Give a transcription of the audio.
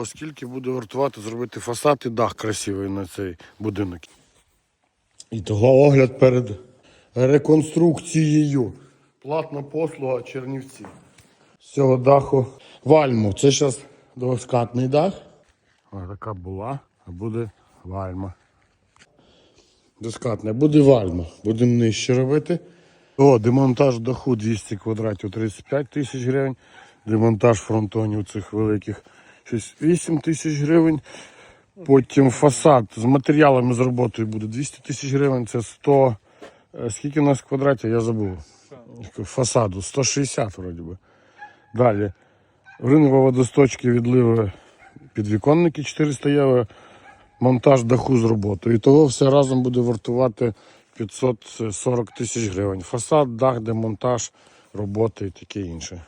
Оскільки буде вартувати зробити фасад і дах красивий на цей будинок. І того огляд перед реконструкцією. Платна послуга Чернівці. З цього даху вальму. Це зараз двоскатний дах. Ось така була, а буде вальма. Доскатне. Буде вальма. Будемо нижче робити. О, демонтаж даху 200 квадратів 35 тисяч гривень. Демонтаж фронтонів цих великих 8 тисяч гривень. Потім фасад з матеріалами з роботою буде 200 тисяч гривень. Це 100. е, Скільки у нас квадратів, я забув. Фасаду 160 вроді би. Далі. Ринова водосточки, відливи, підвіконники 400 євро, монтаж даху з роботою. І того все разом буде вартувати 540 тисяч гривень. Фасад, дах, демонтаж, роботи і таке інше.